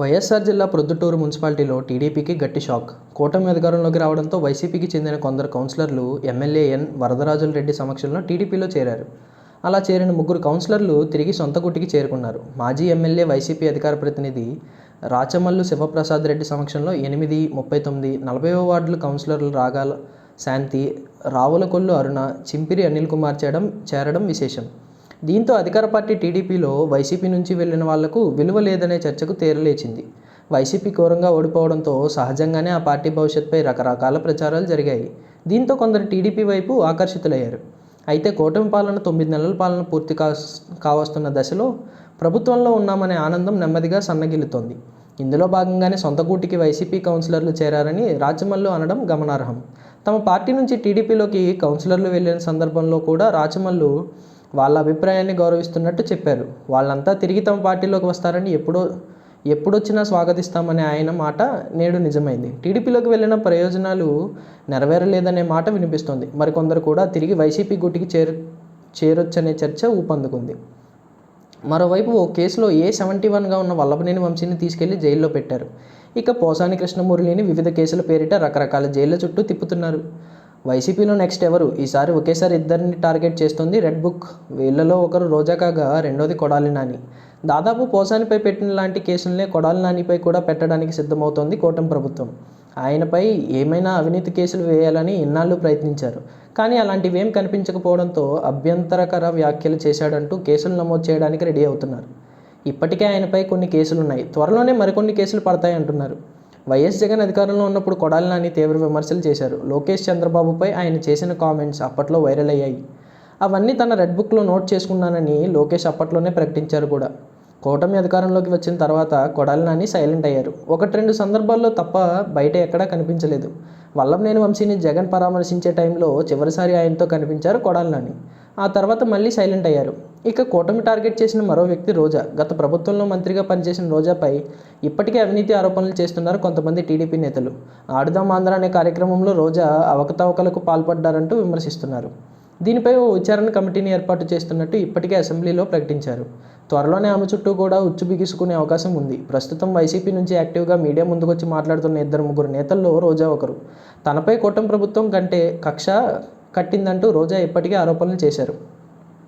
వైఎస్ఆర్ జిల్లా ప్రొద్దుటూరు మున్సిపాలిటీలో టీడీపీకి గట్టి షాక్. కూటమి అధికారంలోకి రావడంతో వైసీపీకి చెందిన కొందరు కౌన్సిలర్లు ఎమ్మెల్యే ఎన్ వరదరాజుల రెడ్డి సమక్షంలో టీడీపీలో చేరారు. అలా చేరిన ముగ్గురు కౌన్సిలర్లు తిరిగి సొంత గుట్టికి చేరుకున్నారు. మాజీ ఎమ్మెల్యే వైసీపీ అధికార ప్రతినిధి రాచమల్లు శివప్రసాద్ రెడ్డి సమక్షంలో ఎనిమిది ముప్పై తొమ్మిది నలభైవ వార్డుల కౌన్సిలర్లు రాగాల శాంతి రావులకొల్లు అరుణ చింపిరి అనిల్ కుమార్ చేయడం చేరడం విశేషం. దీంతో అధికార పార్టీ టీడీపీలో వైసీపీ నుంచి వెళ్ళిన వాళ్ళకు విలువ లేదనే చర్చకు తేరలేచింది. వైసీపీ ఘోరంగా ఓడిపోవడంతో సహజంగానే ఆ పార్టీ భవిష్యత్పై రకరకాల ప్రచారాలు జరిగాయి. దీంతో కొందరు టీడీపీ వైపు ఆకర్షితులయ్యారు. అయితే కూటమి పాలన తొమ్మిది నెలల పాలన పూర్తి కా కావస్తున్న దశలో ప్రభుత్వంలో ఉన్నామనే ఆనందం నెమ్మదిగా సన్నగిల్లుతోంది. ఇందులో భాగంగానే సొంత కూటికి వైసీపీ కౌన్సిలర్లు చేరారని రాచమల్లు అనడం గమనార్హం. తమ పార్టీ నుంచి టీడీపీలోకి కౌన్సిలర్లు వెళ్ళిన సందర్భంలో కూడా రాచమల్లు వాళ్ళ అభిప్రాయాన్ని గౌరవిస్తున్నట్టు చెప్పారు. వాళ్ళంతా తిరిగి తమ పార్టీలోకి వస్తారని ఎప్పుడో ఎప్పుడొచ్చినా స్వాగతిస్తామనే ఆయన మాట నేడు నిజమైంది. టీడీపీలోకి వెళ్ళిన ప్రయోజనాలు నెరవేరలేదనే మాట వినిపిస్తోంది. మరికొందరు కూడా తిరిగి వైసీపీ గుట్టికి చేరు చేరొచ్చనే చర్చ ఊపందుకుంది. మరోవైపు ఓ కేసులో ఏ సెవెంటీ వన్గా ఉన్న వల్లభనేని వంశీని తీసుకెళ్ళి జైల్లో పెట్టారు. ఇక పోసాని కృష్ణమురళిని వివిధ కేసుల పేరిట రకరకాల జైళ్ళ చుట్టూ తిప్పుతున్నారు. వైసీపీలో నెక్స్ట్ ఎవరు? ఈసారి ఒకేసారి ఇద్దరిని టార్గెట్ చేస్తుంది రెడ్ బుక్ వీళ్ళలో ఒకరు రోజా కాగా రెండోది కొడాలి నాని. దాదాపు పోసానిపై పెట్టిన లాంటి కేసులనే కొడాలి నానిపై కూడా పెట్టడానికి సిద్ధమవుతోంది కూటమి ప్రభుత్వం. ఆయనపై ఏమైనా అవినీతి కేసులు వేయాలని ఇన్నాళ్ళు ప్రయత్నించారు. కానీ అలాంటివి ఏం కనిపించకపోవడంతో అభ్యంతరకర వ్యాఖ్యలు చేశాడంటూ కేసులు నమోదు చేయడానికి రెడీ అవుతున్నారు. ఇప్పటికే ఆయనపై కొన్ని కేసులున్నాయి. త్వరలోనే మరికొన్ని కేసులు పడతాయి అంటున్నారు వైఎస్ జగన్ అధికారంలో ఉన్నప్పుడు కొడాలి నాని తీవ్ర విమర్శలు చేశారు. లోకేష్ చంద్రబాబుపై ఆయన చేసిన కామెంట్స్ అప్పట్లో వైరల్ అయ్యాయి. అవన్నీ తన రెడ్ బుక్లో నోట్ చేసుకున్నానని లోకేష్ అప్పట్లోనే ప్రకటించారు కూడా. కూటమి అధికారంలోకి వచ్చిన తర్వాత కొడాలి నాని సైలెంట్ అయ్యారు. ఒకటి రెండు సందర్భాల్లో తప్ప బయట ఎక్కడా కనిపించలేదు. వల్లంనేని వంశీని జగన్ పరామర్శించే టైంలో చివరిసారి ఆయనతో కనిపించారు కొడాలి నాని ఆ తర్వాత మళ్ళీ సైలెంట్ అయ్యారు. ఇక కూటమి టార్గెట్ చేసిన మరో వ్యక్తి రోజా. గత ప్రభుత్వంలో మంత్రిగా పనిచేసిన రోజాపై ఇప్పటికే అవినీతి ఆరోపణలు చేస్తున్నారు కొంతమంది టీడీపీ నేతలు. ఆడుదాం ఆంధ్ర అనే కార్యక్రమంలో రోజా అవకతవకలకు పాల్పడ్డారంటూ విమర్శిస్తున్నారు. దీనిపై ఓ విచారణ కమిటీని ఏర్పాటు చేస్తున్నట్టు ఇప్పటికే అసెంబ్లీలో ప్రకటించారు. త్వరలోనే ఆమె చుట్టూ కూడా ఉచ్చు బిగుసుకునే అవకాశం ఉంది. ప్రస్తుతం వైసీపీ నుంచి యాక్టివ్గా మీడియా ముందుకొచ్చి మాట్లాడుతున్న ఇద్దరు ముగ్గురు నేతల్లో రోజా ఒకరు. తనపై కూటమి ప్రభుత్వం కంటే కక్ష కట్టిందంటూ రోజా ఇప్పటికే ఆరోపణలు చేశారు.